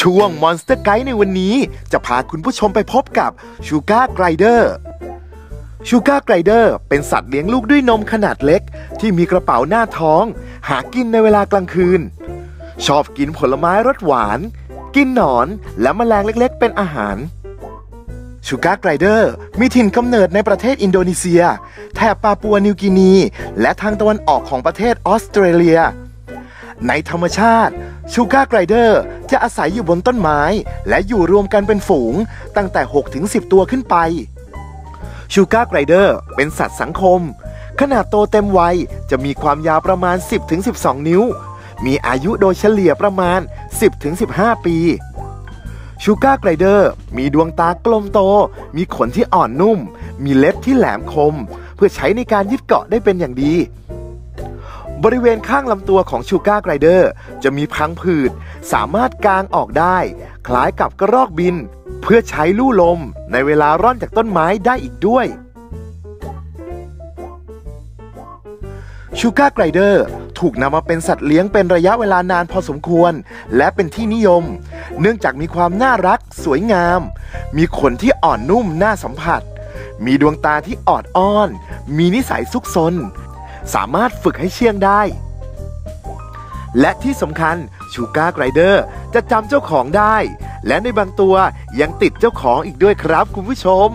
ช่วง Monster Guide ในวันนี้จะพาคุณผู้ชมไปพบกับชูการ g ไกรเดอร์ชูการ g ไกรเดอร์เป็นสัตว์เลี้ยงลูกด้วยนมขนาดเล็ก ที่มีกระเป๋าหน้าท้อง หากินในเวลากลางคืน ชอบกินผลไม้รสหวาน กินหนอนและแมลงเล็กๆ เป็นอาหารชูการ g ไกรเดอร์มีถิ่นกำเนิดในประเทศอินโดนีเซีย แถบปาปัวนิวกินี และทางตะวันออกของประเทศออสเตรเลีย ในธรรมชาติ ชูการ์ไกรเดอร์จะอาศัยอยู่บนต้นไม้ และอยู่รวมกันเป็นฝูงตั้งแต่ 6-10 ตัวขึ้นไป ชูการ์ไกรเดอร์เป็นสัตว์สังคม ขนาดโตเต็มวัยจะมีความยาวประมาณ 10-12 นิ้ว มีอายุโดยเฉลี่ยประมาณ 10-15 ปีชูการ์ไกรเดอร์มีดวงตากลมโต มีขนที่อ่อนนุ่ม มีเล็บที่แหลมคม เพื่อใช้ในการยึดเกาะได้เป็นอย่างดี บริเวณข้างลำตัวของชูการ์ไกรเดอร์จะมีพังผืด สามารถกางออกได้ คล้ายกับกระรอกบิน เพื่อใช้ลู่ลมในเวลาร่อนจากต้นไม้ได้อีกด้วยชูการ์ไกรเดอร์ถูกนำมาเป็นสัตว์เลี้ยงเป็นระยะเวลานานพอสมควร และเป็นที่นิยม เนื่องจากมีความน่ารัก สวยงาม มีขนที่อ่อนนุ่มน่าสัมผัส มีดวงตาที่ออดอ้อน มีนิสัยซุกซน สามารถฝึกให้เชื่องได้ และที่สำคัญชูการ์ไกรเดอร์จะจำเจ้าของได้ และในบางตัวยังติดเจ้าของอีกด้วยครับคุณผู้ชม